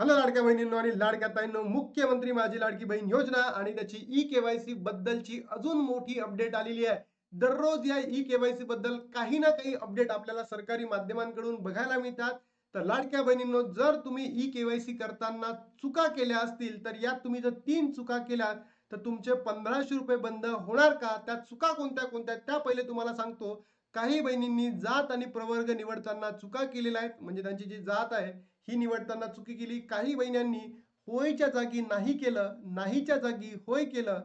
Hello लाडक्या बहिणींनो आणि लाडक्या ताईंनो मुख्यमंत्री माझी लाडकी बहीण योजना आणि त्याची ई केवायसी बद्दलची अजून मोठी अपडेट आलेली आहे. दररोज या ई केवायसी बद्दल काही ना काही अपडेट आपल्याला सरकारी माध्यमांकडून बघायला मिळतात. तर लाडक्या बहिणींनो जर तुम्ही ई केवायसी करताना चुका केल्या असतील तर यात तुम्ही जर तीन चुका केल्या तर तुमचे पंधराशे रुपये बंद होणार का? त्या चुका कोणत्या कोणत्या? त्या पहिले तुम्हाला सांगतो. काही बहिणींनी जात आणि प्रवर्ग निवडताना चुका केलेल्या आहेत म्हणजे त्यांची जी जात आहे ही निवडताना चुकी केली. काही बहिण्यांनी होयच्या जागी नाही केलं नाहीच्या जागी होय केलं.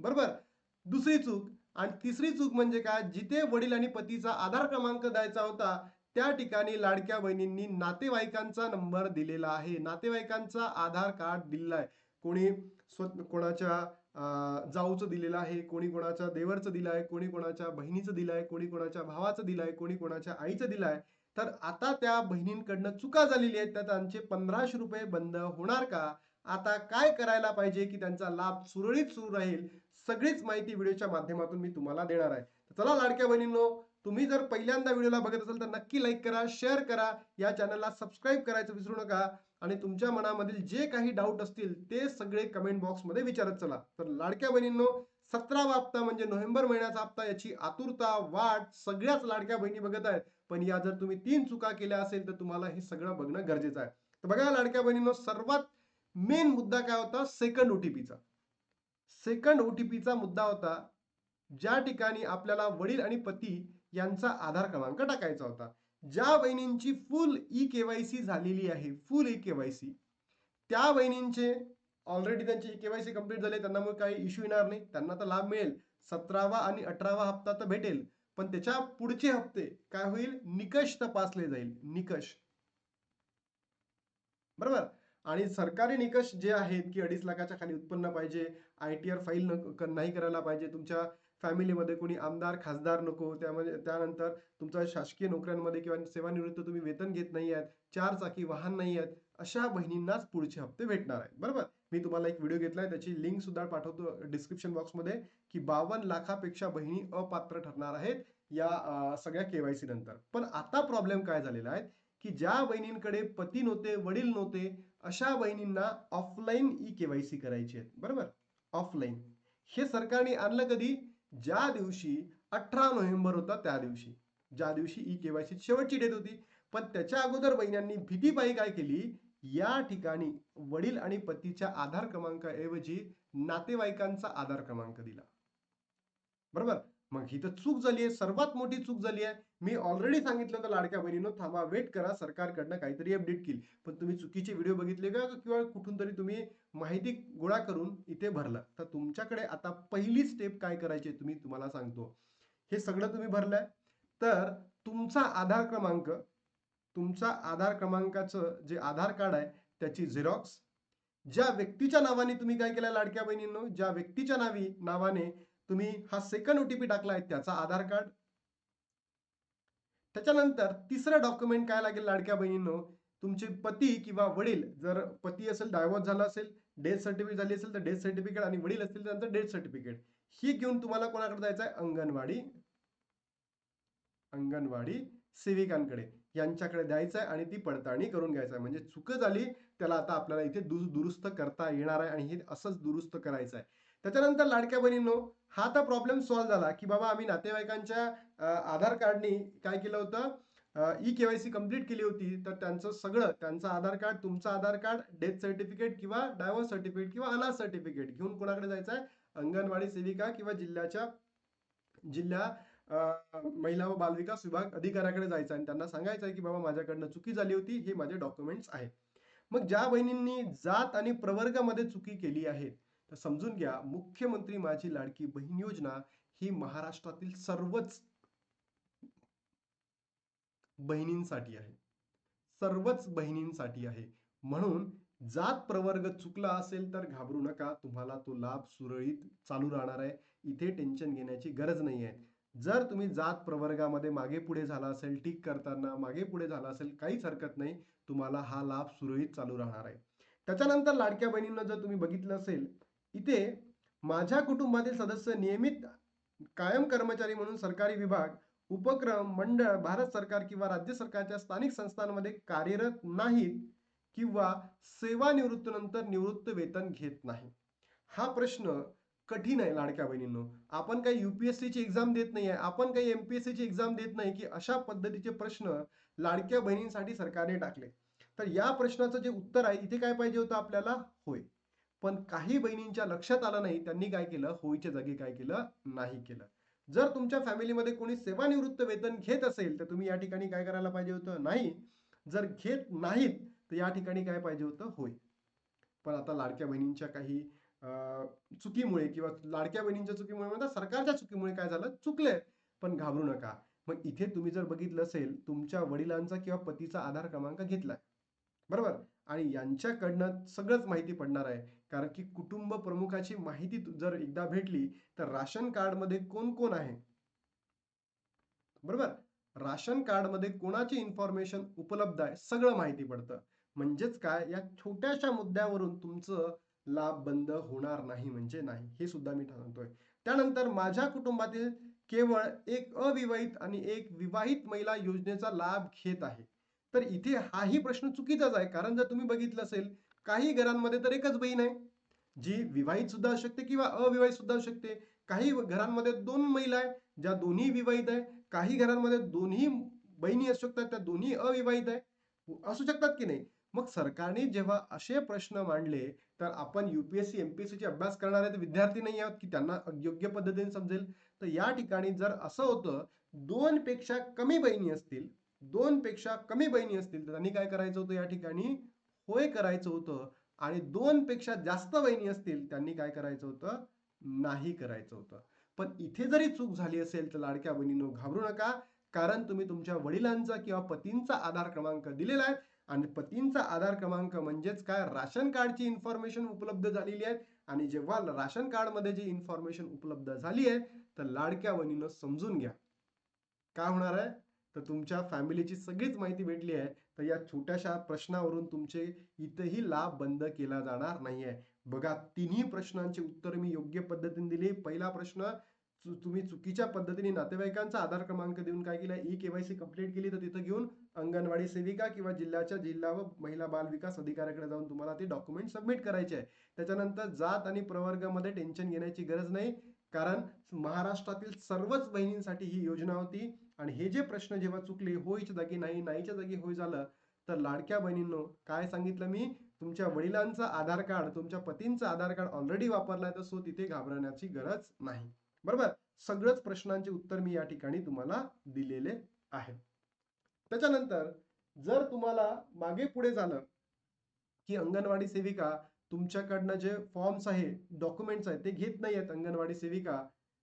बरोबर? दुसरी चूक आणि तिसरी चूक म्हणजे काय? जिथे वडील आणि पतीचा आधार क्रमांक द्यायचा होता त्या ठिकाणी लाडक्या बहिणींनी नातेवाईकांचा नंबर दिलेला आहे. नातेवाईकांचा आधार कार्ड दिलेला आहे. कोणी स्व कोणाच्या जाऊचं दिलेलं आहे कोणी कोणाच्या देवरचं दिलं आहे कोणी कोणाच्या बहिणीचं दिलं आहे कोणी कोणाच्या भावाचं दिलं आहे कोणी कोणाच्या आईचं दिलं आहे. तर आता त्या बहिणींकडनं चुका झालेली आहेत तर त्यांचे पंधराशे रुपये बंद होणार का? आता काय करायला पाहिजे की त्यांचा लाभ सुरळीत सुरू राहील? सगळीच माहिती व्हिडिओच्या माध्यमातून मी तुम्हाला देणार आहे. चला लाडक्या बहिणींनो तुम्ही जर पहिल्यांदा व्हिडिओला बघत असाल तर नक्की लाईक करा शेअर करा. या चॅनलला सबस्क्राईब करायचं विसरू नका. आणि तुमच्या मनामधील जे काही डाऊट असतील ते सगळे कमेंट बॉक्समध्ये विचारत चला. तर लाडक्या बहिणींनो सतरावा हप्ता म्हणजे नोव्हेंबर महिन्याचा हप्ता याची आतुरता वाट सगळ्याच लाडक्या बहिणी बघत आहेत. पण या जर तुम्ही तीन चुका केल्या असेल तर तुम्हाला हे सगळं बघणं गरजेचं आहे. तर बघा लाडक्या बहिणींनो सर्वात मेन मुद्दा काय होता? सेकंड ओटीपीचा सेकंड ओटीपीचा मुद्दा होता ज्या ठिकाणी आपल्याला वडील आणि पती यांचा आधार क्रमांक टाकायचा होता. ज्या बहिणींची फुल ई केवायसी झालेली आहे फुल ई केवायसी त्या बहिणींचे ऑलरेडी त्यांची केवायसी कंप्लीट झाली त्यांना काही इश्यू येणार नाही. त्यांना तर लाभ मिळेल. सतरावा आणि अठरावा हप्ता तर भेटेल. पण त्याच्या पुढचे हप्ते काय होईल? निकष तपासले जाईल. निकष. बरोबर? आणि सरकारी निकष जे आहेत की अडीच लाखाच्या खाली उत्पन्न पाहिजे आय टी आर फाईल नाही करायला पाहिजे तुमच्या फॅमिलीमध्ये कोणी आमदार खासदार नको त्यामध्ये त्यानंतर तुमच्या शासकीय नोकऱ्यांमध्ये किंवा सेवानिवृत्त तुम्ही वेतन घेत नाही आहेत चार चाकी वाहन नाही आहेत अशा बहिणींनाच पुढचे हप्ते भेटणार आहेत. बरोबर? मी तुम्हाला एक व्हिडिओ घेतलाय त्याची लिंक सुद्धा पाठवतो डिस्क्रिप्शन बॉक्समध्ये की बावन्न लाखापेक्षा बहिणी अपात्र ठरणार आहेत या सगळ्या केवायसी नंतर. पण आता प्रॉब्लेम काय झालेला आहे की ज्या बहिणींकडे पती नव्हते वडील नव्हते अशा बहिणींना ऑफलाईन ई केवायसी करायची आहे बरोबर? ऑफलाईन हे सरकारने आणलं कधी? ज्या दिवशी अठरा नोव्हेंबर होता त्या दिवशी. ज्या दिवशी ई केवायसी शेवटची डेट होती. पण त्याच्या अगोदर बहिण्यांनी भीतीपायी काय केली? या ठिकाणी वडील आणि पतीच्या आधार क्रमांकाऐवजी नातेवाईकांचा आधार क्रमांक दिला. बरोबर? मग ही तर चूक झाली आहे. सर्वात मोठी चूक झाली आहे. मी ऑलरेडी सांगितलं होतं लाडक्या बहिणीनं थांबा वेट करा. सरकारकडनं काहीतरी अपडेट केली. पण तुम्ही चुकीचे व्हिडिओ बघितले का? किंवा कुठून तरी तुम्ही माहिती गोळा करून इथे भरलं. तर तुमच्याकडे आता पहिली स्टेप काय करायची तुम्ही तुम्हाला सांगतो. हे सगळं तुम्ही भरलंय. तर तुमचा आधार क्रमांक तुमचा आधार क्रमांकाचं जे आधार कार्ड आहे त्याची झेरॉक्स ज्या व्यक्तीच्या नावाने तुम्ही काय केलं लाडक्या बहिणींनो? ज्या व्यक्तीच्या नावी नावाने तुम्ही हा सेकंड ओटीपी टाकलाय त्याचा आधार कार्ड. त्याच्यानंतर तिसरं डॉक्युमेंट काय लागेल लाडक्या बहिणींनो? तुमचे पती किंवा वडील जर पती असेल डायव्हर्स झाला असेल डेथ सर्टिफिकेट झाली असेल तर डेथ सर्टिफिकेट आणि वडील असतील त्यांचं डेथ सर्टिफिकेट ही घेऊन तुम्हाला कोणाकडे जायचं आहे अंगणवाडी. अंगणवाडी सेविकांकडे. यांच्याकडे द्यायचं आहे आणि ती पडताळणी करून घ्यायचं आहे म्हणजे चुकं झाली त्याला आता आपल्याला इथे दु- दुरुस्त करता येणार आहे आणि हे असंच दुरुस्त करायचं आहे त्याच्यानंतर लाडक्या बहिणींनो हा तर प्रॉब्लेम सॉल्व्ह झाला की बाबा आम्ही नातेवाईकांच्या आधार कार्डनी काय केलं होतं? ई केवायसी कंप्लीट केली होती. तर त्यांचं सगळं त्यांचं आधार कार्ड तुमचं आधार कार्ड डेथ सर्टिफिकेट किंवा डायव्हर्स सर्टिफिकेट किंवा अनाथ सर्टिफिकेट घेऊन कोणाकडे जायचं आहे अंगणवाडी सेविका किंवा जिल्ह्याच्या जिल्हा महिला व बालविकास विभाग अधिकाऱ्याकडे जायचं आणि त्यांना सांगायचं आहे की बाबा माझ्याकडनं चुकी झाली होती हे माझे डॉक्युमेंट्स आहेत. मग ज्या बहिणींनी जात आणि प्रवर्गामध्ये चुकी केली आहे तर समजून घ्या मुख्यमंत्री माझी लाडकी बहीण योजना ही महाराष्ट्रातील सर्वच बहिणींसाठी आहे. सर्वच बहिणींसाठी आहे. म्हणून जात प्रवर्ग चुकला असेल तर घाबरू नका तुम्हाला तो लाभ सुरळीत चालू राहणार आहे. इथे टेन्शन घेण्याची गरज नाही आहे जर तुम्ही जात प्रवर्गामध्ये मागे पुढे झाला असेल टिक करताना मागे पुढे झाला असेल काहीच हरकत नाही तुम्हाला हा लाभ सुरळीत चालू राहणार आहे. त्याच्यानंतर लाडक्या बहिणींना जर तुम्ही बघितलं असेल इथे माझ्या कुटुंबातील सदस्य नियमित कायम कर्मचारी म्हणून सरकारी विभाग उपक्रम मंडळ भारत सरकार किंवा राज्य सरकारच्या स्थानिक संस्थांमध्ये कार्यरत नाहीत किंवा सेवानिवृत्तीनंतर निवृत्त वेतन घेत नाही. हा प्रश्न कठीण आहे लाडक्या बहिणींनो. आपण काही युपीएससी ची एक्झाम देत नाही आहे आपण काही एमपीएससी ची एक्झाम देत नाही की अशा पद्धतीचे प्रश्न लाडक्या बहिणींसाठी सरकारने टाकले. तर या प्रश्नाचं जे उत्तर आहे इथे काय पाहिजे होतं आपल्याला? होय. पण काही बहिणींच्या लक्षात आलं नाही त्यांनी काय केलं? होईच्या जागी काय केलं? नाही केलं. जर तुमच्या फॅमिलीमध्ये कोणी सेवानिवृत्त वेतन घेत असेल तर तुम्ही या ठिकाणी काय करायला पाहिजे होतं? नाही. जर घेत नाहीत तर या ठिकाणी काय पाहिजे होतं? होय. पण आता लाडक्या बहिणींच्या काही चुकीमुळे किंवा लाडक्या बहिणींच्या चुकीमुळे म्हणतात सरकारच्या चुकीमुळे काय झालं? चुकलंय पण घाबरू नका. मग इथे तुम्ही जर बघितलं असेल तुमच्या वडिलांचा किंवा पतीचा आधार क्रमांक घेतलाय. बरोबर? आणि यांच्याकडनं सगळंच माहिती पडणार आहे. कारण की कुटुंब प्रमुखाची माहिती जर एकदा भेटली तर राशन कार्डमध्ये कोण कोण आहे? बरोबर? राशन कार्डमध्ये कोणाची इन्फॉर्मेशन उपलब्ध आहे? सगळं माहिती पडतं. म्हणजेच काय? या छोट्याशा मुद्द्यावरून तुमचं लाभ बंद होणार नाही म्हणजे नाही हे सुद्धा मी सांगतोय. त्यानंतर माझ्या कुटुंबातील केवळ एक अविवाहित आणि एक विवाहित महिला योजनेचा लाभ घेत आहे. तर इथे हाही प्रश्न चुकीचाच आहे कारण जर तुम्ही बघितलं असेल काही घरांमध्ये तर एकच बहीण आहे जी विवाहित सुद्धा असू शकते किंवा अविवाहित सुद्धा असू शकते. काही घरांमध्ये दोन महिला आहे ज्या दोन्ही विवाहित आहे. काही घरांमध्ये दोन्ही बहिणी असू शकतात त्या दोन्ही अविवाहित आहे. असू शकतात की नाही? मग सरकारने जेव्हा असे प्रश्न मांडले तर आपण यूपीएससी एमपीएससी चे अभ्यास करणारे विद्यार्थी नाही आहोत की त्यांना योग्य पद्धतीने समजेल? तर या ठिकाणी जर असं होतं दोन पेक्षा कमी बहिणी असतील दोन पेक्षा कमी बहिणी असतील तर त्यांनी काय करायचं होतं या ठिकाणी? होय करायचं होतं. आणि दोन पेक्षा जास्त बहिणी असतील त्यांनी काय करायचं होतं? नाही करायचं होतं. पण इथे जरी चूक झाली असेल तर लाडक्या बहिणीनो घाबरू नका. कारण तुम्ही तुमच्या वडिलांचा किंवा पतींचा आधार क्रमांक दिलेला आहे. आणि पतींचा आधार क्रमांक म्हणजेच काय? राशन कार्डची इन्फॉर्मेशन उपलब्ध झालेली आहे. आणि जेव्हा राशन कार्डमध्ये जी इन्फॉर्मेशन उपलब्ध झाली आहे तर लाडक्या वनीनं समजून घ्या. काय होणार आहे? तर तुमच्या फॅमिलीची सगळीच माहिती भेटली आहे. तर या छोट्याशा प्रश्नावरून तुमचे इथंही लाभ बंद केला जाणार नाहीये. बघा तिन्ही प्रश्नांची उत्तर मी योग्य पद्धतीने दिली. पहिला प्रश्न चु- तुम्ही चुकीच्या पद्धतीने नातेवाईकांचा आधार क्रमांक देऊन काय केलं? ई केवायसी कंप्लीट केली तर तिथं घेऊन अंगणवाडी सेविका किंवा जिल्ह्याच्या जिल्हा व महिला बाल विकास अधिकाऱ्याकडे जाऊन तुम्हाला ते डॉक्युमेंट सबमिट करायचे आहे. त्याच्यानंतर जात आणि प्रवर्गामध्ये टेन्शन घेण्याची गरज नाही. कारण महाराष्ट्रातील सर्वच बहिणींसाठी ही योजना होती. आणि हे जे प्रश्न जेव्हा चुकले होईच्या जागी नाही नाहीच्या जागी होय झालं तर लाडक्या बहिणींनो काय सांगितलं मी? तुमच्या वडिलांचं आधार कार्ड तुमच्या पतींचं आधार कार्ड ऑलरेडी वापरलाय तर सो तिथे घाबरण्याची गरज नाही. बरोबर? सगळंच प्रश्नांचे उत्तर मी या ठिकाणी तुम्हाला दिलेले आहे. त्याच्यानंतर जर तुम्हाला मागे पुढे झालं की अंगणवाडी सेविका तुमच्याकडनं जे फॉर्म्स आहे डॉक्युमेंट्स आहेत ते घेत नाही आहेत अंगणवाडी सेविका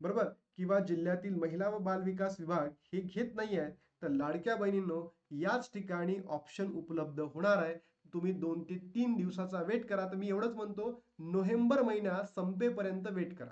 बरोबर? किंवा जिल्ह्यातील महिला व बाल विकास विभाग हे घेत नाही आहेत तर लाडक्या बहिणींनो याच ठिकाणी ऑप्शन उपलब्ध होणार आहे. तुम्ही दोन ते तीन दिवसाचा वेट करा. तर मी एवढंच म्हणतो नोव्हेंबर महिना संपेपर्यंत वेट करा.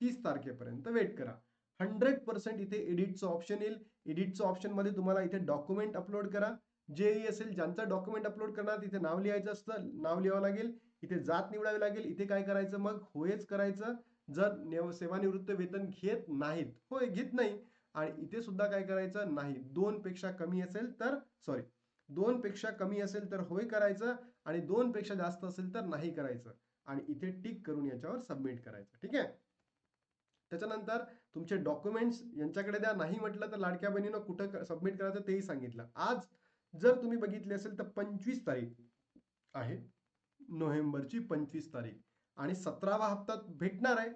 तीस तारखेपर्यंत वेट करा. हो. हंड्रेड पर्सेंट इथे एडिटचं ऑप्शन येईल. एडिटचं ऑप्शनमध्ये तुम्हाला इथे डॉक्युमेंट अपलोड करा. जे असेल ज्यांचं डॉक्युमेंट अपलोड करणार तिथे नाव लिहायचं असतं नाव लिहावं लागेल. इथे जात निवडावी लागेल. इथे काय करायचं मग? होयच करायचं. जर नेव- सेवानिवृत्त वेतन घेत नाहीत. होय घेत नाही. आणि इथे सुद्धा काय करायचं? नाही. दोन पेक्षा कमी असेल तर सॉरी दोन पेक्षा कमी असेल तर होय करायचं. आणि दोन पेक्षा जास्त असेल तर नाही करायचं. आणि इथे टिक करून याच्यावर सबमिट करायचं. ठीक आहे? त्याच्यानंतर तुमचे डॉक्युमेंट्स यांच्याकडे द्या. नाही म्हटलं तर लाडक्या बहिणीनं कुठं सबमिट करायचं तेही सांगितलं. आज जर तुम्ही बघितले असेल तर पंचवीस तारीख आहे. नोव्हेंबरची पंचवीस तारीख. आणि सतरावा हप्ता भेटणार आहे.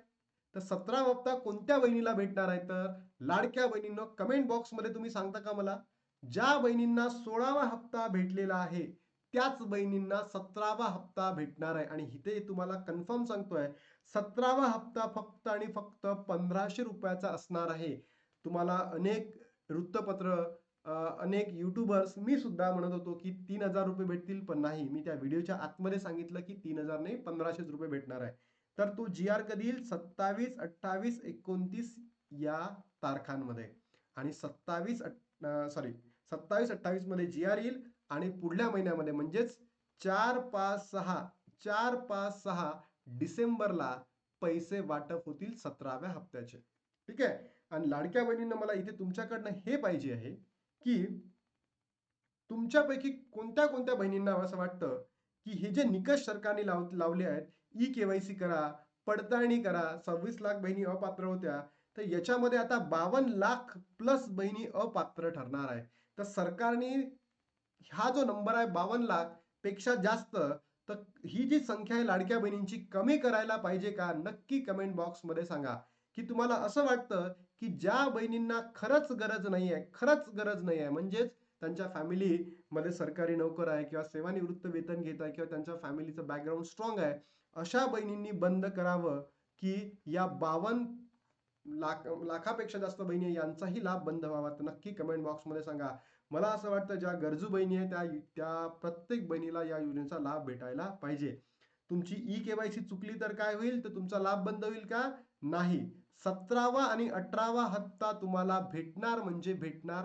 तर सतरावा हप्ता कोणत्या बहिणीला भेटणार आहे? तर लाडक्या बहिणींना कमेंट बॉक्समध्ये तुम्ही सांगता का मला? ज्या बहिणींना सोळावा हप्ता भेटलेला आहे त्याच बहिणींना सतरावा हप्ता भेटणार आहे. आणि इथे तुम्हाला कन्फर्म सांगतोय सतरावा हप्ता फक्त आणि फक्त पंधराशे रुपयाचा असणार आहे. तुम्हाला अनेक वृत्तपत्र अनेक युट्यूबर्स मी सुद्धा म्हणत होतो की तीन हजार रुपये भेटतील पण नाही. मी त्या व्हिडिओच्या आतमध्ये सांगितलं की तीन हजार नाही पंधराशेच रुपये भेटणार आहे. तर तो जी आर कधी येईल सत्तावीस अठ्ठावीस एकोणतीस या तारखांमध्ये. आणि सत्तावीस सॉरी सत्तावीस अठ्ठावीसमध्ये जी आर येईल आणि पुढल्या महिन्यामध्ये म्हणजेच चार पाच सहा चार पाच सहा डिसेंबरला पैसे वाटप होतील सतराव्या हप्त्याचे. ठीक आहे? आणि लाडक्या बहिणींना मला इथे तुमच्याकडनं हे पाहिजे आहे की तुमच्यापैकी कोणत्या कोणत्या बहिणींना असं वाटतं की हे जे निकष सरकारने लाव लावले आहेत ई केवायसी करा पडताळणी करा सव्वीस लाख बहिणी अपात्र होत्या तर याच्यामध्ये आता बावन्न लाख प्लस बहिणी अपात्र ठरणार आहे. तर सरकारने हा जो नंबर आहे बावन्न लाखपेक्षा जास्त तर ही जी संख्या आहे लाडक्या बहिणींची कमी करायला पाहिजे का? नक्की कमेंट बॉक्समध्ये सांगा. की तुम्हाला असं वाटतं की ज्या बहिणींना खरंच गरज नाही आहे खरंच गरज नाही आहे म्हणजेच त्यांच्या फॅमिलीमध्ये सरकारी नोकर आहे किंवा सेवानिवृत्त वेतन घेत आहे किंवा त्यांच्या फॅमिलीचं बॅकग्राऊंड स्ट्रॉंग आहे अशा बहिणींनी बंद करावं की या बावन्न लाख लाखापेक्षा जास्त बहिणी आहे, यांचाही लाभ बंद व्हावा. तर नक्की कमेंट बॉक्समध्ये सांगा. मला असं वाटतं ज्या गरजू बहिणी आहेत त्या त्या प्रत्येक बहिणीला या योजनेचा लाभ भेटायला पाहिजे. तुमची ई केवायसी चुकली तर काय होईल? तर तुमचा लाभ बंद होईल का? नाही. सतरावा आणि अठरावा हप्ता तुम्हाला भेटणार म्हणजे भेटणार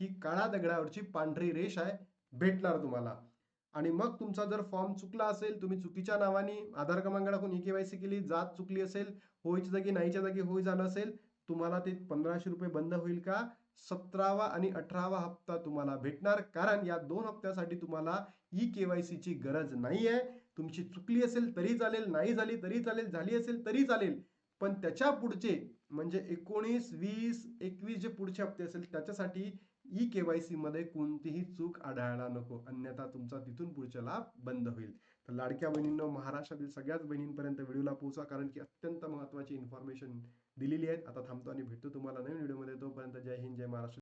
ही काळा दगडावरची पांढरी रेष आहे. भेटणार तुम्हाला. आणि मग तुमचा जर फॉर्म चुकला असेल तुम्ही चुकीच्या नावाने आधार क्रमांक टाकून ई केवायसी केली जात चुकली असेल होईच्या जागी नाहीच्या जागी होई झालं असेल तुम्हाला ते पंधराशे रुपये बंद होईल का? सतरावा आणि अठरावा हप्ता तुम्हाला भेटणार. कारण या दोन हप्त्यासाठी तुम्हाला ई केवायसी ची गरज नाही आहे तुमची चुकली असेल तरी चालेल नाही झाली तरी चालेल झाली असेल तरी चालेल. पण त्याच्या पुढचे म्हणजे एकोणीस वीस एकवीस जे पुढचे हप्ते असेल त्याच्यासाठी ई केवायसी मध्ये कोणतीही चूक आढळायला नको. अन्यथा तुमचा तिथून पुढचा लाभ बंद होईल. तर लाडक्या बहिणींना महाराष्ट्रातील सगळ्याच बहिणींपर्यंत व्हिडिओला पोहोचा कारण की अत्यंत महत्त्वाची इन्फॉर्मेशन दिलेली आहेत. आता थांबतो आणि भेटतो तुम्हाला नवीन व्हिडिओमध्ये. तोपर्यंत जय हिंद जय महाराष्ट्र.